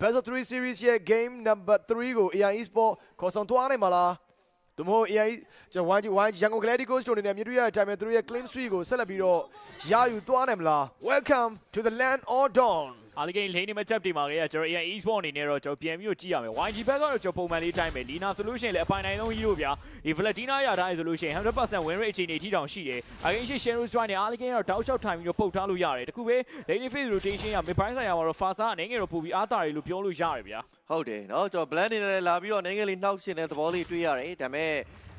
Best of 3 series ရဲ့ game number 3ကို AI Esport ခေါ်ဆောင်သွားနိုင်မှာလားသူမဟုတ် AI ကျွန်တော် YG YG ရန်ကုန် Galacticos တို့အနေနဲ့မြတူရတဲ့အတိုင်းပဲသူတို့ရဲ့ claim suite ကိုဆက်လက်ပြီးတော့ရယူသွားနိုင်မလား Welcome to the land of dawn အားလကိန်းလိန်နေမဲ့ချက်တွေမှာလည်းကျွန်တော် AI Esport အနေနဲ့တော့ကျွန်တော်ပြန်ပြီးတော့ကြည့်ရမယ် YG ဘက်ကတော့ကျွန်တော်ပုံမှန်လေးတိုင်းပဲ Lina solution လည်းအပိုင်နိုင်ဆုံးကြီးလို့ဗျာဒီ Valentina ရထားဆိုလို့ရှိရင်100% win rate အခြေအနေအထိတောင်ရှိတယ်အကိန်းရှိ Shadow Strike နဲ့အားလကိန်းကတော့တောက်လျှောက်ထိုင်ပြီးတော့ပုတ်ထားလို့ရတယ်တခုပဲ Lane Phase rotation ရ mid point ဆိုင်ရာမှာတော့ Fasa အနေငယ်တော့ပို့ပြီးအားတာတယ်လို့ပြောလို့ရတယ်ဗျာ ဟုတ်တယ်เนาะကျွန်တော် blend နေလည်းလာပြီးတော့နိုင်ငံလေးနှောက်ရှင်တဲ့သဘောလေးတွေ့ရတယ်ဒါပေမဲ့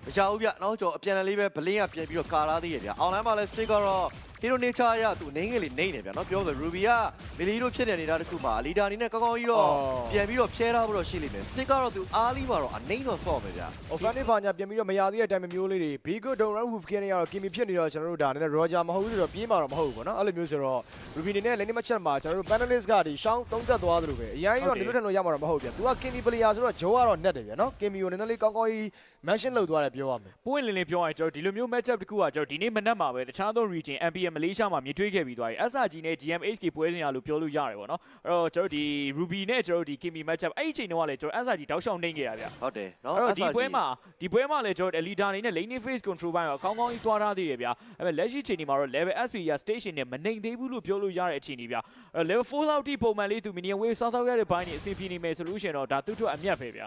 မရဘူးဗျเนาะကျွန်တော်အပြန်အလှန်လေးပဲ blend ကပြန်ပြီးတော့ကာလာသေးရဗျ online မှာလည်း stick ကတော့ ဟီရိုနေချာရသူနေငယ်လေးနေနေဗျာနော်ပြောဆိုရူဘီကမီလီတို့ဖြစ်တဲ့နေတာတခုမှာလီဒါအနေနဲ့ကောင်းကောင်းကြီးတော့ပြန်ပြီးတော့ဖျဲထားဖို့တော့ရှိလိမ့်မယ်စတစ်ကတော့သူအားလီမှာတော့အနေတော့ဆော့မယ်ဗျာ offensive ဘာညာပြန်ပြီးတော့မရသေးတဲ့အတိုင်းမျိုးလေးတွေ big good down round hoof ကနေရတော့ kimi ဖြစ်နေတော့ကျွန်တော်တို့ဒါနဲ့ roger မဟုတ်ဘူးဆိုတော့ပြေးမှာတော့မဟုတ်ဘူးပေါ့နော်အဲ့လိုမျိုးဆိုတော့ ruby နေနဲ့ lane match မှာကျွန်တော်တို့ panelist ကဒီရှောင်းတုံးတက်သွားသလိုပဲအရင်ကတော့နေလို့ထန်လို့ရမှာတော့မဟုတ်ဗျာ तू က kimi player ဆိုတော့ joe ကတော့ net တယ်ဗျာနော် kimi ကိုနည်းနည်းလေးကောင်းကောင်းကြီး mention လုပ်သွားတယ်ပြောရမယ်ပွင့်လင်းလင်းပြောရရင်ကျွန်တော်ဒီလိုမျိုး match up တစ်ခုကကျွန်တော်ဒီနေ့မနက်မှာပဲတခြားသော region MPM မလေးရှားမှာမြင်တွေ့ခဲ့ပြီးသွားပြီ SRG နဲ့ GMHK ပွဲစဉ်ရလို့ပြောလို့ရတယ်ပေါ့နော်အဲ့တော့ကျွန်တော်ဒီ Ruby နဲ့ကျွန်တော်ဒီ Kimi match up အဲ့ဒီအချိန်တုန်းကလည်းကျွန်တော် SRG တောက်လျှောက်နှိမ့်ခဲ့ရဗျဟုတ်တယ်နော်အဲ့တော့ဒီပွဲမှာဒီပွဲမှာလည်းကျွန်တော် leader နေနဲ့ lane face control ဘိုင်းကိုအကောင်းကောင်းကြီးတွားထားသေးတယ်ဗျအဲ့မဲ့လက်ရှိအချိန်ဒီမှာတော့ level SP ရ station နဲ့မနှိမ့်သေးဘူးလို့ပြောလို့ရတဲ့အချိန်ဒီဗျအဲ့ level 4လောက်ထိပုံမှန်လေးသူ minion wave စောက်စောက်ရတဲ့ဘိုင်းနေအဆင်ပြေနေမယ်ဆိုလို့ရှင်တော့ဒါသူ့တို့အမြတ်ပဲဗျ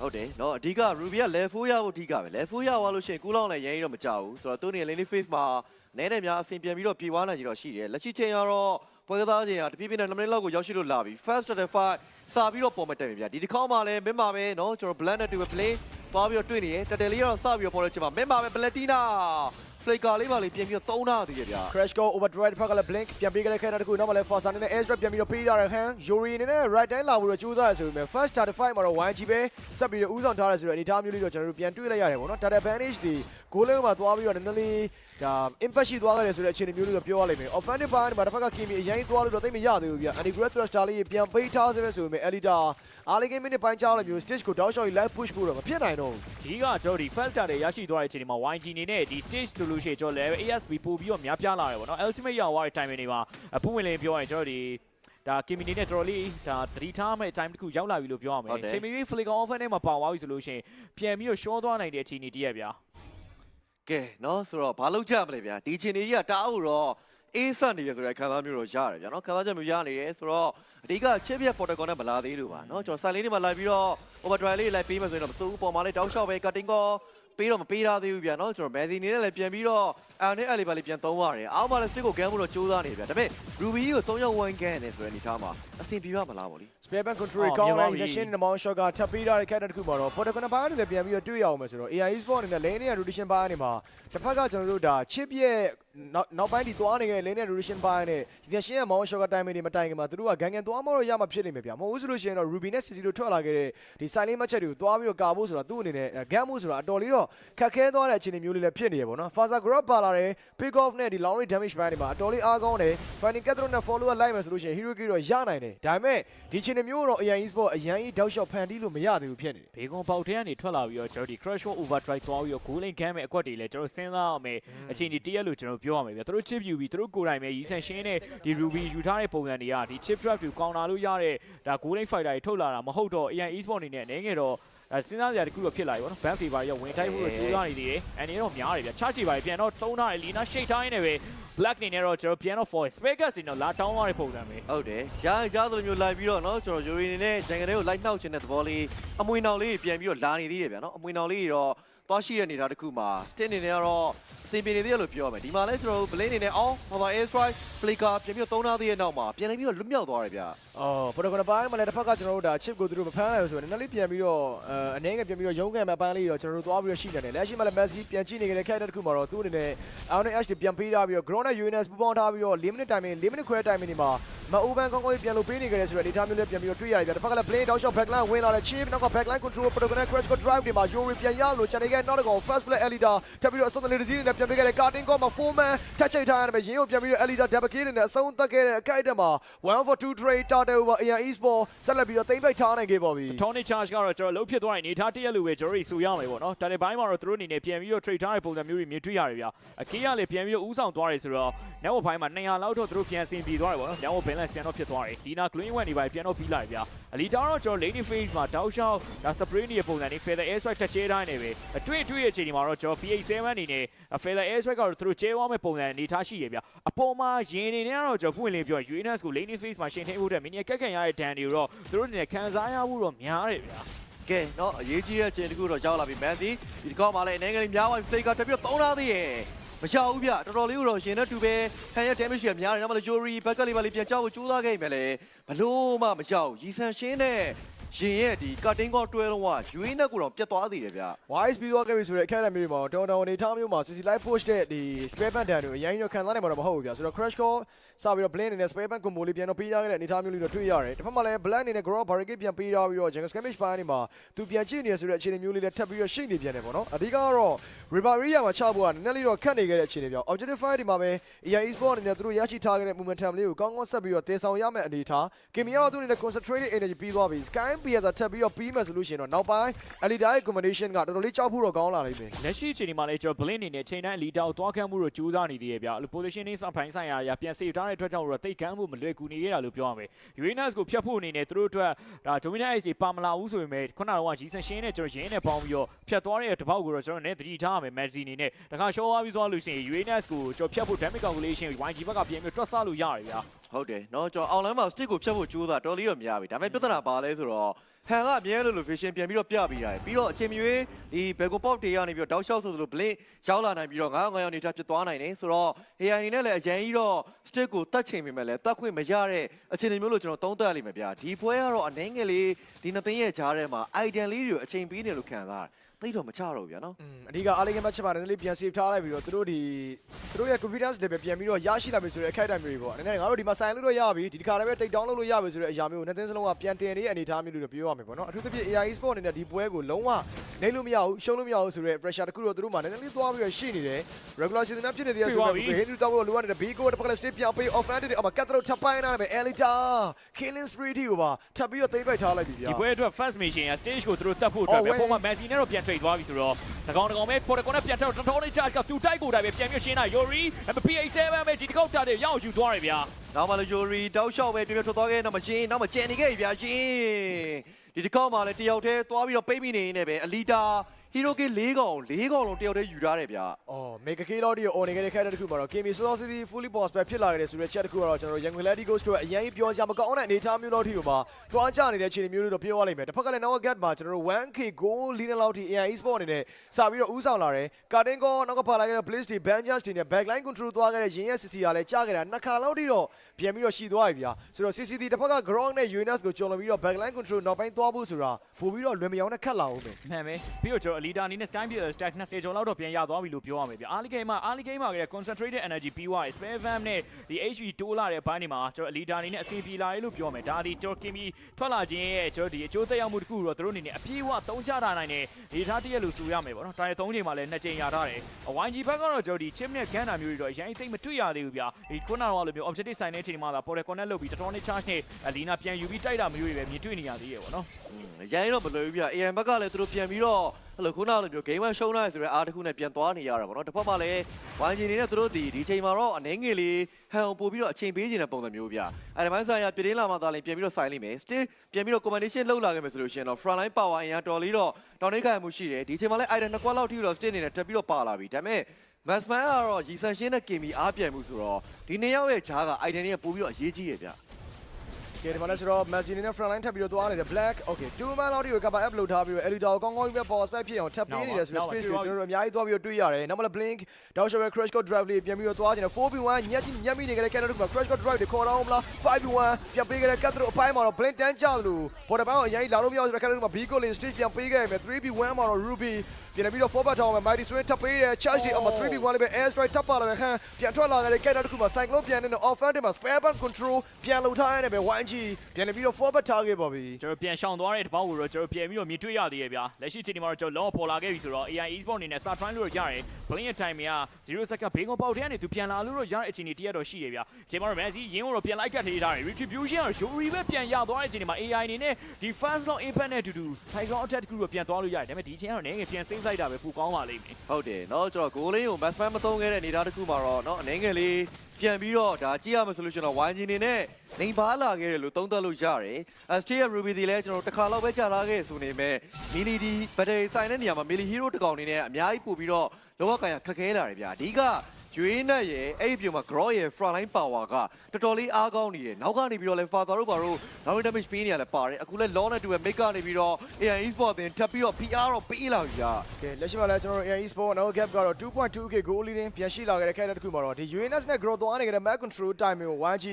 ဟုတ်တယ်เนาะအဓိက ruby က level 4ရဖို့အဓိကပဲ level 4ရသွားလို့ရှိရင်ကူလောင်းလည်းရရင်တော့မကြောက်ဘူးဆိုတော့သူနေ lane face မှာနဲနဲ့များအဆင်ပြန်ပြီးတော့ပြေသွားနိုင်ကြတော့ရှိတယ်လက်ရှိချိန်ကတော့ပွဲကစားချိန်ကတပြည့်ပြည့်နဲ့2မိနစ်လောက်ကိုရောက်ရှိလို့လာပြီ first to the fight စာပြီးတော့ပေါ်မတက်ပြီဗျာဒီတစ်ခေါက်မှလည်းမင်းပါပဲเนาะကျွန်တော် blend နဲ့တူပဲ play သွားပြီးတော့တွေ့နေရတက်တယ်လေးကတော့စပြီးတော့ပေါ်တဲ့ချိန်မှာမင်းပါပဲ platina flicker လေးပါလေးပြင်ပြီးတော့သုံးထားသေးရဗျာ crash go overdrive ဖက်ကလည်း blink ပြန်ပေးခဲ့တဲ့ခဲတဲ့တခုနောက်မှလည်း forza နဲ့ air strike ပြန်ပြီးတော့ပေးရတဲ့ hand yuri အနေနဲ့ right time လာဖို့တော့ကြိုးစားရဆိုပေမဲ့ first 35မှာတော့ YG ပဲဆက်ပြီးတော့ဥဆောင်ထားရဆိုတဲ့အနေအထားမျိုးလေးတော့ကျွန်တော်တို့ပြန်တွေ့လိုက်ရတယ်ပေါ့နော် data advantage ဒီ goal line မှာသွားပြီးတော့နည်းနည်းလေးဒါ impact ရှိသွားခဲ့တယ်ဆိုတဲ့အခြေအနေမျိုးလေးတော့ပြောရလိမ့်မယ် offensive part မှာတစ်ဖက်က Kimi အရင်သွားလို့တော့သိမရသေးဘူးဗျ anti grad thruster လေးပြန်ပေးထားစေပဲဆိုပေမဲ့ elita အားလေး game minute ပိုင်းချောင်းလိုမျိုး stage ကို down shot ကြီး live push ဖို့တော့မဖြစ်နိုင်တော့ဘူးဒီကကျွန်တော်ဒီ first data ရရှိသွားတဲ့အချိန်ဒီမှာ YG အနေနဲ့ဒီ stage solution ကျွန်တော် level ASB ပို့ပြီးတော့များပြားလာတယ်ပေါ့နော် ultimate ရောက်သွားတဲ့ time တွေမှာအပွင့်ဝင်လင်းပြောရင်ကျွန်တော်ဒီဒါ Kimi နဲ့တော်တော်လေးဒါသတိထားမဲ့ time တစ်ခုရောက်လာပြီလို့ပြောရမယ်ဟုတ်တယ်ချိန်မီ flicker offer နဲ့မှာပါသွားပြီဆိုလို့ရှိရင်ပြန်ပြီးတော့ short သွားနိုင်တဲ့အခြေအနေတည်းရဗျာ ကဲနော်ဆိုတော့ဘာလုပ်ကြမလဲဗျာဒီချင်းကြီးကတအားတော့အေးဆက်နေရဆိုတဲ့ခံစားမျိုးတော့ရတယ်ဗျာနော်ခံစားချက်မျိုးရနေတယ်ဆိုတော့အဓိကချစ်ပြက်ပေါ်တကောနဲ့မလာသေးလို့ပါနော်ကျွန်တော်ဆိုင်လေးတွေမှာလိုက်ပြီးတော့ overdrive လေးလိုက်ပေးမှဆိုရင်တော့မစိုးဘူးပေါ်မှာလေးတောက်လျှောက်ပဲ cutting ကော ပေးတော့မပေးထားသေးဘူးဗျာနော်ကျွန်တော်မက်ဆီနေနဲ့လည်းပြန်ပြီးတော့အန်နဲ့အဲ့လေးပါလေးပြန်သုံးရတယ်အောက်မှာလည်းစစ်ကိုဂမ်းဖို့တော့ကြိုးစားနေဗျာဒါပေမဲ့ Ruby ကို3ရောက်1ဂမ်းနေဆိုတဲ့အနေထားမှာအဆင်ပြေပါမလားဗောလေ Spare back control ကောင်းတဲ့ Nation Namon Shot ကထပ်ပေးထားတဲ့ character တစ်ခုမှာတော့ Protocol ဘာအနေနဲ့ပြန်ပြီးတော့တွေ့ရအောင်မယ်ဆိုတော့ AI Sport အနေနဲ့ lane နဲ့ rotation ဘာအနေမှာ တစ်ဖက်ကကျွန်တော်တို့ဒါ chip ရဲ့နောက်နောက်ပိုင်းဒီသွားနေခဲ့တဲ့ lane နဲ့ rotation ပိုင်းနဲ့ injection ရဲ့ mount shot က time တွေမတိုင်ခင်မှာသူတို့က gang gang သွားမလို့ရမှာဖြစ်နေမယ်ဗျာမဟုတ်ဘူးဆိုလို့ရှိရင်တော့ ruby နဲ့ cc တို့ထွက်လာခဲ့တဲ့ဒီ silent match တွေကိုသွားပြီးတော့ကာဖို့ဆိုတာသူ့အနေနဲ့ gang မှုဆိုတာအတော်လေးတော့ခက်ခဲသွားတဲ့အခြေအနေမျိုးလေးလည်းဖြစ်နေရပေါ့နော် faza grab ပါလာတယ် pick off နဲ့ဒီ long range damage ပိုင်းတွေမှာအတော်လေးအားကောင်းတယ် finding catherine နဲ့ follow လိုက်မယ်ဆိုလို့ရှိရင် hero key တော့ရနိုင်တယ်ဒါပေမဲ့ဒီအခြေအနေမျိုးတော့ AI sport အရင်ကြီးတောက်လျှောက်ဖန်တီးလို့မရသေးဘူးဖြစ်နေတယ်ဘေကွန်ပေါက်ထဲကနေထွက်လာပြီးတော့ကျွန်တော်ဒီ crash shot overdrive သွားပြီးတော့ goal line game မဲ့အကွက်တွေလည်းကျွန်တော်စဉ်းစားရမယ်အခြေအနေတရက်လို့ကျွန်တော်ပြောရမယ်ဗျာသူတို့ chip ယူပြီးသူတို့ကိုယ်တိုင်ပဲရီဆန်ရှင်းနဲ့ဒီ ruby ယူထားတဲ့ပုံစံတွေကဒီ chip trap ကို counter လို့ရတဲ့ဒါ goal line fighter တွေထုတ်လာတာမဟုတ်တော့ AI esport အနေနဲ့အနေငယ်တော့အဲစဉ်းစားစရာတခုတော့ဖြစ်လာပြီပေါ့နော် ban favor ရောဝင်ထိုက်ဖို့တော့ကြိုးစားနေသေးတယ်။အနေတော့များတယ်ဗျာ။ charge တွေပါပြန်တော့သုံးထားတယ်လီနာ shake ထားရင်းနဲ့ပဲ black နေနဲ့တော့ကျွန်တော်ပြန်တော့ for speakers တွေတော့လာတောင်းသွားတဲ့ပုံစံပဲ ဟုတ်တယ်ရရင်ကြားသလိုမျိုးလိုက်ပြီးတော့เนาะကျွန်တော်ယူရီနေနဲ့ဂျန်ကလေးကိုလိုက်နှောက်ခြင်းတဲ့သဘောလေးအမွေနောင်လေးပြန်ပြီးတော့လာနေသေးတယ်ဗျာเนาะအမွေနောင်လေးတော့ သွားရှိတဲ့နေတာတစ်ခုမှာ stin နေနဲ့ကတော့အစီအပြေနေသေးတယ်လို့ပြောရမယ်ဒီမှာလဲကျွန်တော်တို့ blade နေနဲ့အောင်း power air strike flicker ပြန်ပြီးတော့သုံးထားသေးတဲ့နောက်မှာပြန်နေပြီးတော့လွတ်မြောက်သွားတယ်ဗျာအော် protocol ပိုင်းမှာလည်းတစ်ဖက်ကကျွန်တော်တို့ဒါ chip ကိုသူတို့မဖမ်းနိုင်ဘူးဆိုတော့နည်းနည်းလေးပြန်ပြီးတော့အဲအနေငယ်ပြန်ပြီးတော့ရုံးကန်မဲ့ပိုင်းလေးတော့ကျွန်တော်တို့သွားပြီးတော့ရှိနေတယ်လက်ရှိမှာလည်း Messi ပြန်ကြည့်နေကြတဲ့ character တစ်ခုမှာတော့သူ့အနေနဲ့ Out and Ash တွေပြန်ပေးထားပြီးတော့ Ground နဲ့ UNS ပူပေါင်းထားပြီးတော့4 minute timing 4 minute ခွဲ timing ဒီမှာမအိုဘန်ကောင်းကောင်းပြန်လို့ပေးနေကြတယ်ဆိုတော့အနေထားမျိုးလေးပြန်ပြီးတော့တွေ့ရတယ်ဗျတစ်ဖက်ကလည်း play down shot backline ဝင်လာတဲ့ chip နောက်က backline control protocol နဲ့ crash drive တွေမှာ Yuri ပြန်ရလို့ချန်နေခဲ့ခဲ့နောက်တစ်ကောင် first play elita တက်ပြီးတော့အဆုံးလေးတစ်စီးနဲ့ပြန်ပေးခဲ့တဲ့ cutting call မှာ four man ထက်ချိတ်ထားရတယ်ပဲရင်းကိုပြန်ပြီးတော့ elita double kill နဲ့အဆုံးသတ်ခဲ့တဲ့အခိုက်အတန့်မှာ1 for 2 trade started over AR Esport ဆက်လက်ပြီးတော့သိမ့်ပိတ်ထားနိုင်ခဲ့ပါပြီ Tony Charge ကတော့ကျွန်တော်လုံးဖြစ်သွားရင်အနေထားတရက်လိုပဲကျွန်တော်တို့ဆိုရမယ်ပေါ့နော်ဒါတဲ့ဘိုင်းမှာတော့သူတို့အနေနဲ့ပြန်ပြီးတော့ trade ထားတဲ့ပုံစံမျိုးတွေမြင်တွေ့ရတယ်ဗျအကေးကလည်းပြန်ပြီးတော့ဥဆောင်သွားတယ်ဆိုတော့ network ဘိုင်းမှာ200လောက်တော့သူတို့ပြန်ဆင်ပြေသွားတယ်ပေါ့နော် network balance ပြန်တော့ဖြစ်သွားတယ်ဒီနာ green one တွေပဲပြန်တော့ပြီးလာပြီဗျအလီတာတော့ကျွန်တော် lane phase မှာတောက်လျှောက်ဒါ spray နေပုံစံနေ feather air strike တက်ချဲတိုင်းနေပဲအတွေ့အတွေ့ရဲ့အချိန်ဒီမှာတော့ကျွန်တော် PA7 အနေနဲ့ feather air strike ကတော့သူတို့ချဲသွားမဲ့ပုံစံအနေထားရှိရဗျအပေါ်မှာရင်နေနဲ့ကတော့ကျွန်တော်ပွင့်လင်းပြော UNS ကို lane phase မှာရှင်ထိန်ဖို့တဲ့မင်းရဲ့ကက်ကန်ရတဲ့ဒဏ်တွေတော့သူတို့အနေနဲ့ခံစားရဖို့တော့များတယ်ဗျာ ကဲเนาะအရေးကြီးတဲ့အချိန်တခုတော့ရောက်လာပြီမန်စီဒီတစ်ခေါက်မှာလည်းအနေငယ်လေးများသွားပြီ flick ကတက်ပြီးတော့သုံးထားသေးရဲ့မချဘူးဗျတော်တော်လေးကိုတော့ရှင်နဲ့တူပဲခံရ damage တွေများတယ်နောက်မှလည်း Jory back လေးပါလေးပြန်ကြောက်ဖို့ကြိုးစားခဲ့ပြီလေဘလို့မှမကြောက်ရီဆန်ရှင်းနဲ့ ရှင်ရဲ့ဒီ cutting call တွဲလုံးက UA နဲ့ကိုတော့ပြတ်သွားသေးတယ်ဗျ wise ပြီးသွားခဲ့ပြီဆိုတော့အခက်အခဲမျိုးတွေမှာတော်တော်အနေထားမျိုးမှာ CC live push တဲ့ဒီ spare band တန်တွေအရင်ကခံစားနိုင်မှာတော့မဟုတ်ဘူးဗျာဆိုတော့ crash call စပြီးတော့ blend အနေနဲ့ spare band combo လေးပြန်တော့ပေးထားခဲ့တဲ့အနေထားမျိုးလေးတော့တွေ့ရတယ်တစ်ဖက်မှာလည်း black အနေနဲ့ grow barricade ပြန်ပေးထားပြီးတော့ jungle skirmish ပိုင်းနေမှာသူပြန်ကြည့်နေရဆိုတဲ့အခြေအနေမျိုးလေးလည်းထပ်ပြီးတော့ရှိနေပြန်တယ်ပေါ့နော်အဓိကကတော့ rivalry မှာချဖို့ကနည်းနည်းလေးတော့ခက်နေခဲ့တဲ့အခြေအနေပြော objective fire ဒီမှာပဲ AI esport အနေနဲ့သူတို့ရရှိထားခဲ့တဲ့ momentum လေးကိုကောင်းကောင်းဆက်ပြီးတော့တင်ဆောင်ရမယ့်အနေထား game ကတော့သူအနေနဲ့ concentrated energy ပြီးသွားပြီ sky pier ထပ်ပြီးတော့ပြီးမယ်ဆိုလို့ရှိရင်တော့နောက်ပိုင်း elite ရဲ့ combination ကတော်တော်လေးကြောက်ဖို့တော့ကောင်းလာလိမ့်မယ်လက်ရှိအချိန်ဒီမှာလည်းကျွန်တော် blink အနေနဲ့ချိန်တိုင်း leader ကိုတွားခန့်မှုတော့ကြိုးစားနေသေးရဲ့ဗျာအဲ့လို positioning စပိုင်းဆိုင်ရာအရာပြန် save ထားတဲ့အတွက်ကြောင့်တော့တိတ်ကမ်းမှုမလွယ်ကူနေရတာလို့ပြောရမယ် Uranus ကိုဖြတ်ဖို့အနေနဲ့သူတို့အတွက်ဒါ dominant ace ပါမလာဘူးဆိုပေမဲ့ခုနကတော့ G7 ရှင်းနဲ့ကျွန်တော်ရင်းနဲ့ပေါင်းပြီးတော့ဖြတ်သွားတဲ့တပေါက်ကိုတော့ကျွန်တော်လည်းသတိထားရမယ် Maxi အနေနဲ့တခါ show သွားပြီးသွားလို့ရှိရင် Uranus ကိုကျွန်တော်ဖြတ်ဖို့ damage calculation YG ဘက်ကပြန်ပြီးတွက်ဆလို့ရတယ်ဗျာ ဟုတ်တယ်เนาะကျွန်တော် online မှာ stick ကိုဖြတ်ဖို့ကြိုးစားတော်လေးတော့များပြီဒါပေမဲ့ပြဿနာပါလဲဆိုတော့ဟန်ကအမြဲလို့လို့ vision ပြန်ပြီးတော့ပြပြီးတာရယ်ပြီးတော့အချိန်မရွေးဒီ Bego Pop တွေကနေပြီးတော့တောက်လျှောက်ဆိုသလို blink ရောက်လာနိုင်ပြီးတော့ငါးငါးရောက်နေတာဖြစ်သွားနိုင်တယ်ဆိုတော့ AI အနေနဲ့လည်းအရင်ကြီးတော့ stick ကိုတတ်ချိန်ပေမဲ့လည်းတတ်ခွင့်မရတဲ့အခြေအနေမျိုးလို့ကျွန်တော်သုံးသပ်ရလိမ့်မယ်ဗျာဒီပွဲကတော့အနေငယ်လေးဒီနှစ်သိန်းရဲ့ကြားထဲမှာ item လေးတွေကိုအချိန်ပေးနေလို့ခံစားရတယ် တာ သိတော့မချတော့ဘူးဗျာနော်อืมအဓိကအားလေးကမှချက်ပါတယ်နည်းလေးပြန် save ထားလိုက်ပြီးတော့သူတို့ဒီသူတို့ရဲ့ confidence level ပြန်ပြီးတော့ရရှိလာပြီဆိုတဲ့အခိုက်အတန့်မျိုးတွေပေါ့အနေနဲ့ငါတို့ဒီမှာ sign လို့တော့ရပြီဒီတစ်ခါလည်းပဲ take down လုပ်လို့ရပြီဆိုတဲ့အရာမျိုးကိုနှစ်သိန်းစလုံးကပြန်တင်နေတဲ့အနေအထားမျိုးတွေတော့ပြောရမယ်ပေါ့နော်အထူးသဖြင့် AI sport အနေနဲ့ဒီပွဲကိုလုံးဝနေလို့မရဘူးရှုံးလို့မရဘူးဆိုတဲ့ pressure တခုတော့သူတို့မှနည်းနည်းလေးသွားပြီးတော့ရှိနေတယ် regular season မှာဖြစ်နေတဲ့အဆိုတော့ဘယ်သူတောက်လို့လိုအပ်နေတဲ့ B ကိုတစ်ခါလည်း step ပြောင်းပေး offended အမကတ်တော့ထပ်ပိုင်းနာမယ် Elita killing spree တီကိုပါထပ်ပြီးတော့သိမ့်ပိုက်ထားလိုက်ပြီဗျာဒီပွဲအတွက် first mission က stage ကိုသူတို့တက်ဖို့အတွက်ပဲ Oh, wait. ပုံမှန် Messi နဲ့တော့ပြန် trade သွားပြီဆိုတော့တကောင်တကောင်ပဲ protocol နဲ့ပြန်တက်တော့တော်တော်လေး charge ကသူတိုက်ကိုတိုက်ပဲပြန်ပြီးရှင်းတာ Yori PA7 ပဲဒီတစ်ခေါက်တာတဲ့ရအောင်ယူသွားတယ်ဗျာနောက်မှလည်း Jory တောက်လျှောက်ပဲပြပြထွက်သွားခဲ့နောက်မှရှင်နောက်မှကျန်နေခဲ့ပြီဗျာရှင်ဒီတစ်ခေါက်မှလည်းတယောက်တည်းသွားပြီးတော့ပိတ်မိနေနေပဲအလီတာ ဟီရိုကေ၄ကောင်၄ကောင်လုံးတယောက်တည်းယူထားတယ်ဗျာအော်မေဂါကေလော်ဒီကို on နေခဲ့တဲ့ခက်တဲ့တစ်ခုမှာတော့ KMI Solar City fully boss ပဲဖြစ်လာခဲ့တယ်ဆိုတဲ့ချက်တစ်ခုကတော့ကျွန်တော်တို့ Young Lady Ghost တို့အရင်ပြောစရာမကောင်းတဲ့အနေအထားမျိုးတော့ထိကိုမှတွားကြနေတဲ့အခြေအနေမျိုးတွေတော့ပြောရလိမ့်မယ်တစ်ဖက်ကလည်း Noah Gat မှာကျွန်တော်တို့ 1K goal လီနယ်လောက်ထိ AI Sport အနေနဲ့စပြီးတော့ဥဆောင်လာတယ် Cutting Call နောက်ကဖာလာခဲ့တဲ့ Blaze တွေ Banjas တွေနဲ့ backline control သွားခဲ့တဲ့ရင်းရဲ့ CC ကလည်းကြားခဲ့တာနှစ်ခါလောက်ထိတော့ပြန်ပြီးတော့ရှီသွားပြီဗျာဆိုတော့ CCD တစ်ဖက်က ground နဲ့ UNS ကိုကျော်လွန်ပြီးတော့ backline control နောက်ပိုင်းသွားဖို့ဆိုတာပို့ပြီးတော့လွယ်မယောင်းနဲ့ခက်လာအောင်ပဲမှန်ပဲပြီးတော့ကျွန်တော် leader အနေနဲ့ Sky Beer stack 20ကျော်လောက်တော့ပြန်ရသွားပြီလို့ပြောရမယ်ဗျာ early game မှာ early game မှာကလည်း concentrated energy ပြီးသွားတယ် spare van နဲ့ဒီ HP တိုးလာတဲ့ဘိုင်းတွေမှာကျွန်တော် leader အနေနဲ့အဆင်ပြေလာတယ်လို့ပြောမယ်ဒါဒီကျွန်တော် Kimi ထွက်လာခြင်းရဲ့ကျွန်တော်ဒီအကျိုးသက်ရောက်မှုတစ်ခုတော့သူတို့အနေနဲ့အပြေးအဝသုံးချထားနိုင်တဲ့ဒေတာတရက်လို့ဆိုရမယ်ပေါ့နော်တိုင်းသုံးချိန်မှာလည်းနှစ်ချိန်ရထားတယ် YG ဘက်ကတော့ကျွန်တော်ဒီ chip နဲ့ gun တာမျိုးတွေတော့အရင်သိမ့်မတွေ့ရသေးဘူးဗျာဒီခုနကတော့လိုမျိုး objective sign တဲ့အချိန်မှာလာ portal connect လုပ်ပြီးတော်တော်နဲ့ charge နဲ့လီနာပြန်ယူပြီးတိုက်တာမျိုးတွေပဲမြင်တွေ့နေရသေးရဲ့ပေါ့နော်ရိုင်းတော့မလွယ်ဘူးဗျာ AM ဘက်ကလည်းသူတို့ပြန်ပြီးတော့ ဟလိုခုနကလိုမျိုး game 1ရှုံးလိုက်ဆိုတဲ့အားတစ်ခုနဲ့ပြန်သွားနေရတာပေါ့နော်တစ်ဖက်မှာလည်း YG နေနဲ့သူတို့ဒီဒီချိန်မှာတော့အနေငယ်လေးဟန်အောင်ပို့ပြီးတော့အချိန်ပေးနေတဲ့ပုံစံမျိုးဗျာအဲ့ဒီပိုင်းဆိုင်ရာပြည်တင်းလာမှသာလည်းပြန်ပြီးတော့ဆိုင်လိမ့်မယ် still ပြန်ပြီးတော့ combination လောက်လာခဲ့မယ်ဆိုလို့ရှိရင်တော့ front line power အင်အားတော်လေးတော့တောင်းနေခိုင်မှုရှိတယ်ဒီချိန်မှာလည်း item နှစ်ကွက်လောက်ထိတော့ still နေနဲ့တက်ပြီးတော့ပါလာပြီဒါပေမဲ့ Maxman ကတော့ရီဆန်ရှင်းနဲ့ Kimi အားပြန်မှုဆိုတော့ဒီနှစ်ယောက်ရဲ့ဂျားက item တွေကပို့ပြီးတော့အရေးကြီးရဗျာ ကဲဒီမှာလည်းဆိုတော့ Messi နဲ့ front line ထပ်ပြီးတော့သွားနေတယ် black okay 2 man လောက်ဒီကို cover up လုပ်ထားပြီးတော့ editor ကိုကောင်းကောင်းပဲ power spec ဖြစ်အောင်ထပ်ပေးနေတယ်ဆိုတော့ space တွေကျွန်တော်တို့အများကြီးသွားပြီးတော့တွေ့ရတယ်နောက်မှလည်း blink down shower crash code drive လေးပြန်ပြီးတော့သွားကျင်တယ် 4v1 ညက်ကြီးညက်မိနေကြတဲ့ cannon က crash code drive တွေခေါ်တော့မလား 5v1 ပြန်ပေးခဲ့တဲ့ cut တို့အပိုင်းမှာတော့ blink တန်းကြလို့ပေါ်တယ်ပိုင်းကိုအရင်ကြီးလာလို့မရဘူးဆိုတော့ cannon က b goal လေး stage ပြန်ပေးခဲ့မယ် 3v1 မှာတော့ ruby ပြန်ပြီးတော့ forward tower မှာ mighty swing ထပ်ပေးတယ် charge တွေအမ 3v1 လေးပဲ air strike ထပ်ပါလာမယ်ခန့်ပြန်ထွက်လာတဲ့ cannon တစ်ခုမှာ cyclone ပြန်နေတဲ့ offense တွေမှာ spare band control ပြန်လုပ်ထားရတယ်ပဲ 1g ပြန်လည်ပြီးတော့ forward ထားခဲ့ပါပြီကျွန်တော်ပြန်ရှောင်သွားတဲ့တပောက်ကိုတော့ကျွန်တော်ပြန်ပြီးတော့မြင်တွေ့ရသေးရဲ့ဗျာလက်ရှိချိန်ဒီမှာတော့ကျွန်တော်လောပေါ်လာခဲ့ပြီဆိုတော့ AI Esport အနေနဲ့စာ try လို့ရတယ် blink ရဲ့ time က0 second ဘေးကုန်းပေါက်တဲ့ကနေသူပြန်လာလို့တော့ရတဲ့အခြေအနေတရက်တော့ရှိတယ်ဗျာချိန်မှာတော့ Messi ရင်းကိုတော့ပြန်လိုက်ကတ်ထေးထားတယ် retribution ကတော့ Yuri ပဲပြန်ရသွားတဲ့အခြေအနေမှာ AI အနေနဲ့ဒီ first long impact နဲ့အတူတူ Tiger attack တခုတော့ပြန်သွားလို့ရတယ်ဒါပေမဲ့ဒီအချိန်ကတော့နည်းငယ်ပြန် save လိုက်တာပဲပိုကောင်းပါလိမ့်မယ် ဟုတ်တယ်เนาะကျွန်တော်ဂိုးလင်းကို batsman မသုံးခဲ့တဲ့အနေအထားတစ်ခုမှာတော့เนาะအနေငယ်လေးပြန်ပြီးတော့ဒါကြည့်ရမယ်ဆိုလို့ရှိရင်တော့ YG နေနဲ့နေပါလာခဲ့တယ်လို့သုံးသပ်လို့ရတယ်။ Astria Ruby ဒီလည်းကျွန်တော်တစ်ခါတော့ပဲကြာလာခဲ့ဆိုနေမဲ့မီလီဒီဘတ်တရီဆိုင်တဲ့နေရာမှာမီလီဟီးရိုးတစ်ကောင်နေနဲ့အများကြီးပို့ပြီးတော့လောကကန်ရခက်ခဲလာတယ်ဗျာ။အဓိက ရွေးနဲ့ရဲ့အဲ့ဒီပြုံမှာ grow ရဲ့ front line power ကတော်တော်လေးအားကောင်းနေတယ်။နောက်ကနေပြီးတော့လဲ father တို့ဘာလို့ down damage ပေးနေရလဲပါတယ်။အခုလဲ law နဲ့တူပဲ make ကနေပြီးတော့ AI Esport တင်ထပ်ပြီးတော့ PR တော့ပေးလာပြီဗျာ။ကဲလက်ရှိမှာလည်းကျွန်တော်တို့ AI Sport နောက် gap ကတော့ 2.2k goal leading ပြန်ရှိလာခဲ့တဲ့ခိုက်တဲ့တစ်ခုမှာတော့ဒီ UNS နဲ့ grow သွားနေကြတဲ့ map control time ကို 1G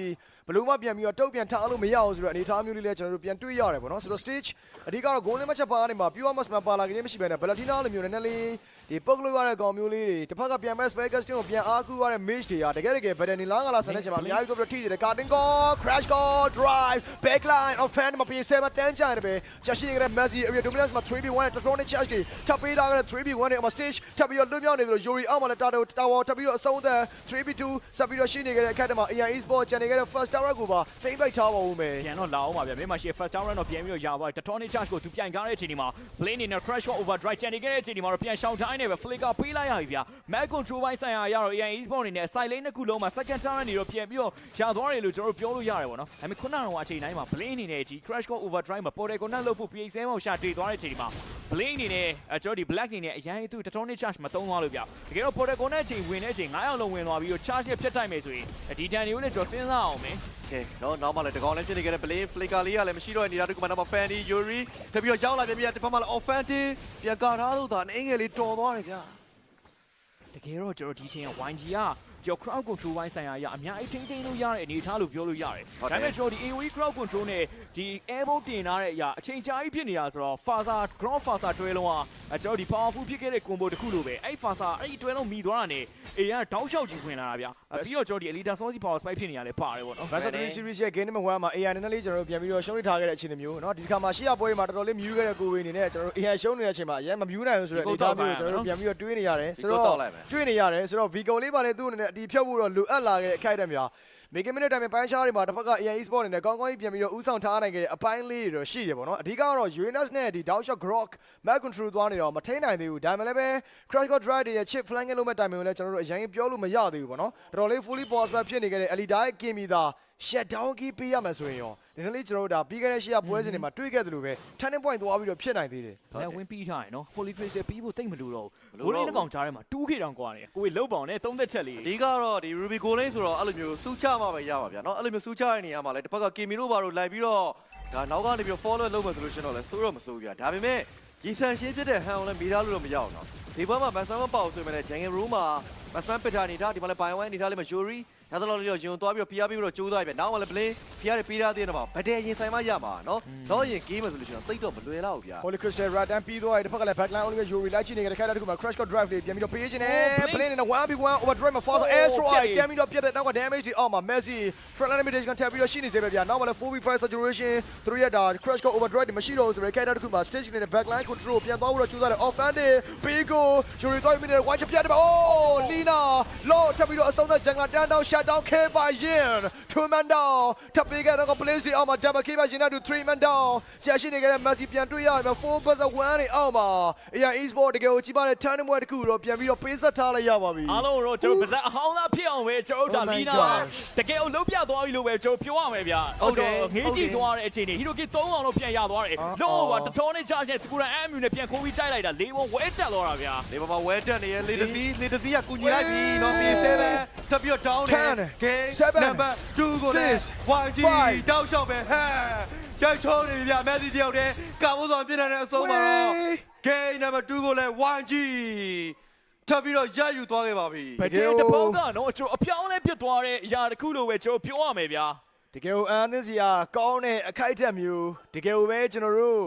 ဘလို့မှပြန်ပြီးတော့တုတ်ပြန်ထားလို့မရအောင်ဆိုတော့အနေအထားမျိုးလေးလည်းကျွန်တော်တို့ပြန်တွေ့ရတယ်ပေါ့နော်ဆိုတော့ stage အဓိကတော့ goal line match ပါနေမှာ pure mass မှာပါလာခြင်းမရှိဘဲနဲ့ Balatina လိုမျိုးနည်းနည်းလေးဒီပုတ်လို့ရတဲ့ကောင်မျိုးလေးတွေတစ်ဖက်ကပြန်မဲ့ spare casting ကိုပြန်အားကူရတဲ့ mage တွေကတကယ်တကယ် better နေလားငါလားဆန်တဲ့ချိန်မှာအများကြီးကိုပြီးတော့ထိတယ် cutting goal crash goal drive backline of fan မှာပြင်ဆဲမှာတန်းကြရတယ်ပဲချက်ရှိနေတဲ့ Messi area dominance မှာ 3v1 နဲ့ Tronic charge တွေထပ်ပေးလာတဲ့ 3v1 နဲ့အမ stage ထပ်ပြီးတော့လွတ်မြောက်နေတယ်လို့ Yuri အောက်မှာလည်း Tato Tower ထပ်ပြီးတော့အဆုံးသက် 3v2 ဆက်ပြီးတော့ရှိနေခဲ့တဲ့အခက်တမှာ AI Esport ကျန်နေခဲ့တဲ့ first tower ကိုပါတိမ့်ပိုက်ထားပါဦးမယ်ပြန်တော့လာအောင်ပါဗျာမြန်မာရှိ first down run တော့ပြန်ပြီးတော့ရသွားတယ် tonic charge ကိုသူပြန်ကားတဲ့အချိန်ဒီမှာ plane နေနဲ့ crash shot overdrive ကျန်နေခဲ့တဲ့အချိန်ဒီမှာတော့ပြန်ရှောင်တိုင်းနေပဲ flicker ပေးလိုက်ရပြီဗျာ mag control ဘိုင်းဆိုင်ရာရတော့ AI Esport အနေနဲ့ side lane တစ်ခုလုံးမှာ second turn နေတော့ပြန်ပြီးတော့ရသွားတယ်လို့ကျွန်တော်တို့ပြောလို့ရတယ်ပေါ့နော်ဒါပေမဲ့ခုနကတော့အချိန်တိုင်းမှာ plane အနေနဲ့ဒီ crash shot overdrive မှာ portal connect လုပ်ဖို့ PA7 ကိုရှာတွေ့သွားတဲ့အချိန်ဒီမှာ plane အနေနဲ့အကျွန်တော်ဒီ black အနေနဲ့အရင်သူ tonic charge မသုံးသွားလို့ဗျာတကယ်တော့ portal connect အချိန်ဝင်တဲ့အချိန်9ယောက်လုံးဝင်သွားပြီးတော့ charge နဲ့ဖြတ်တိုက်မယ်ဆိုရင်ဒီတန်တွေကိုလည်းကျွန်တော်စဉ်းစားအောင်မယ်ကဲနော်နောက်မှလည်းတကောင်လည်းဖြစ်နေကြတဲ့ play flicker လေးကလည်းမရှိတော့တဲ့နေရာတစ်ခုမှာနောက်မှ Fanny Yuri ထပ်ပြီးတော့ရောက်လာပြန်ပြီးတစ်ဖက်မှာလည်း offensive ပြန်ကာထားလို့သာအင်္ဂလိပ်တော်သွားတယ်ဗျာတကယ်တော့ကျွန်တော်ဒီချိန်က YG က ကျော် crowd control ဘိုင်းဆိုင်ရာရအများအထိန်ထိန်လို့ရတဲ့အနေအထားလို့ပြောလို့ရတယ်။ဒါပေမဲ့ကျွန်တော်ဒီ AOE crowd control နဲ့ဒီ airboat တင်ထားတဲ့အရာအချိန်ကြာကြီးဖြစ်နေတာဆိုတော့ Faza ground Faza တွဲလုံးကကျွန်တော်ဒီ powerful ဖြစ်ခဲ့တဲ့ combo တစ်ခုလိုပဲအဲ့ Faza အဲ့ဒီတွဲလုံးမိသွားတာနဲ့ AI ကတောက်လျှောက်ကြီးဝင်လာတာဗျ။ပြီးတော့ကျွန်တော်ဒီ Elite Saucy Power Spike ဖြစ်နေရလဲပါတယ်ပေါ့နော် Master 3 series ရဲ့ game number 1မှာ AI နည်းနည်းလေးကျွန်တော်တို့ပြန်ပြီးတော့ရှုံးနေထားခဲ့တဲ့အခြေအနေမျိုးเนาะဒီတစ်ခါမှာရှေ့ရပွဲမှာတော်တော်လေးမြူးခဲ့တဲ့ကိုဝေအနေနဲ့ကျွန်တော်တို့ AI ရှုံးနေတဲ့အချိန်မှာအရင်မမြူးနိုင်ဘူးဆိုတဲ့အနေအထားမျိုးကိုကျွန်တော်တို့ပြန်ပြီးတော့တွေးနေရတယ်ဆိုတော့တွေးနေရတယ်ဆိုတော့ Vigo လေးပါလေသူ့အနေနဲ့ အတီးဖြုတ်ဖို့တော့လိုအပ်လာခဲ့တဲ့အခိုက်အတန့်များမေကမင်းတဲ့တိုင်ပိုင်းခြားတွေမှာတစ်ဖက်က AI Esport အနေနဲ့ကောင်းကောင်းကြီးပြန်ပြီးတော့ဥဆောင်ထားနိုင်ခဲ့တဲ့အပိုင်းလေးတွေတော့ရှိတယ်ပေါ့နော်အဓိကတော့ Uranus နဲ့ဒီ Down Shot Grok Map Control သွားနေတော့မထိနိုင်သေးဘူးဒါမှလည်းပဲ Crash Core Drive တွေရဲ့ chip flanking လုပ်မဲ့တိုင်မျိုးလည်းကျွန်တော်တို့အရင်ပြောလို့မရသေးဘူးပေါ့နော်တော်တော်လေး fully boss back ဖြစ်နေခဲ့တဲ့ Elite ရဲ့ game ီသာ shut down key ပေးရမယ်ဆိုရင်ရောဒီနေ့လေးကျွန်တော်တို့ဒါပြီးခဲ့တဲ့ရှေ့ကပွဲစဉ်တွေမှာတွေ့ခဲ့တယ်လို့ပဲ turning point သွားပြီးတော့ဖြစ်နိုင်သေးတယ် ။လည်းဝင်ပြီးထားရင်နော် Holy Grail ပြီးဖို့တိတ်မလို့တော့ဘူး။ဘိုးလေးတစ်ကောင်ကြားထဲမှာ2 k တောင်ကွာနေ။ကိုယ်လုံပေါင်နဲ့သုံးသက်ချက်လေး အဓိကတော့ဒီ Ruby Goal Lane ဆိုတော့အဲ့လိုမျိုးစူးချမှပဲရပါဗျာเนาะအဲ့လိုမျိုးစူးချတဲ့နေရာမှာလည်းတစ်ဖက်က Kimi တို့ဘာလို့လိုက်ပြီးတော့ဒါနောက်ကနေပြီး follow လုပ်မယ်ဆိုလို့ရှိရင်တော့လည်းစိုးတော့မစိုးဘူးဗျာဒါပေမဲ့ရီဆန်ရှင်းဖြစ်တဲ့ဟန်အောင်လည်းမိသားလို့တော့မရအောင်နော်ဒီဘက်မှာ Master မပေါ့ဆိုရင်လည်း Jungle Room မှာ မစမန်ပစ်တာအနေထားဒီမှာလည်းဘိုင်ဝိုင်းအနေထားလည်းမယူရီနောက်တော့လည်းရင်သွားပြီးတော့ဖိအားပေးပြီးတော့ကျိုးသွားပြီနောက်မှလည်းဘလင်းဖိအားတွေပေးထားသေးတယ်မှာဗတဲ့ရင်ဆိုင်မှရမှာနော်တော့ရင်ကေးမယ်ဆိုလို့ရှိရင်တိတ်တော့မလွယ်တော့ဘူးဗျာ Holy Crystal Radan ပြီးသွားတယ်တစ်ဖက်ကလည်း Backline Oliver Yuri လိုက်ချနေကြတဲ့ခါလာတစ်ခုမှာ Crash Cut Drive လေးပြန်ပြီးတော့ပေးခြင်းနဲ့ Blade နဲ့ 1v1 Overdrive မှာ Force Air Strike ပြန်ပြီးတော့ပြတ်တဲ့နောက်က damage တွေအောက်မှာ Messi Frontline Damage ကထပ်ပြီးတော့ရှိနေစေပဲဗျာနောက်မှလည်း 4v5 Saturation သူတို့ရတာ Crash Cut Overdrive တွေမရှိတော့ဘူးဆိုတော့ခါလာတစ်ခုမှာ Stage နဲ့ Backline Control ပြန်သွားပြီးတော့ကျိုးသွားတယ် Offensive Bego Yuri တော့မိနေတဲ့ Watch ပြတ်တယ်ဗျာ Oh Lina low ထပ်ပြီးတော့အဆုံးသက် jungle down down shut down K by Yin two man down ထပ်ပြီးကတော့ place တွေအောက်မှာ double K by Yin နဲ့ three man down ကြာရှိနေကြတဲ့ Messi ပြန်တွေ့ရမယ်4 versus 1တွေအောက်မှာ AI Esport တကယ်ကိုကြီးပါတဲ့ turning point တစ်ခုတော့ပြန်ပြီးတော့ပေးဆက်ထားလိုက်ရပါပြီအားလုံးတော့ကျွန်တော်ပါဇက်အဟောင်းသားဖြစ်အောင်ပဲကျွန်တော်ဒါ Oh my လီနာ God. တကယ်ကိုလုံးပြသွားပြီလို့ပဲကျွန်တော်ပြောရမယ်ဗျာဟုတ်တယ်ငေးကြည့်သွားတဲ့အချိန်တွေဟီရိုကီ3အောင်တော့ပြန်ရသွားတယ်အော်လို့ကတထောနဲ့ချာချက်ကူရန်အမ်မြူနဲ့ပြန်ခိုးပြီးတိုက်လိုက်တာလေးဘုံဝဲတက်သွားတာဗျာဒီဘက်မှာဝဲတက်နေရဲ့လေတစီလေတစီကကူညီလိုက်ပြီနော် P7 ဆက်ပြီးတော့ down တယ် game number 2ကိုလည်း YG တောက်လျှောက်ပဲဟဲကြောက်ချုံးနေပြီဗျမက်ဆီတယောက်တည်းကာဘိုးဆောင်ပြင်တဲ့အဆုံးမှာ game number 2ကိုလည်း YG ထပ်ပြီးတော့ရယူသွားခဲ့ပါပြီဗဒေတပုံးကနော်ကျွန်တော်အပြောင်းလဲပြစ်သွားတဲ့အရာတစ်ခုလိုပဲကျွန်တော်ပြောရမယ်ဗျာတကယ်အန်သင်းစီကကောင်းတဲ့အခိုက်အတန့်မျိုးတကယ်ပဲကျွန်တော်တို့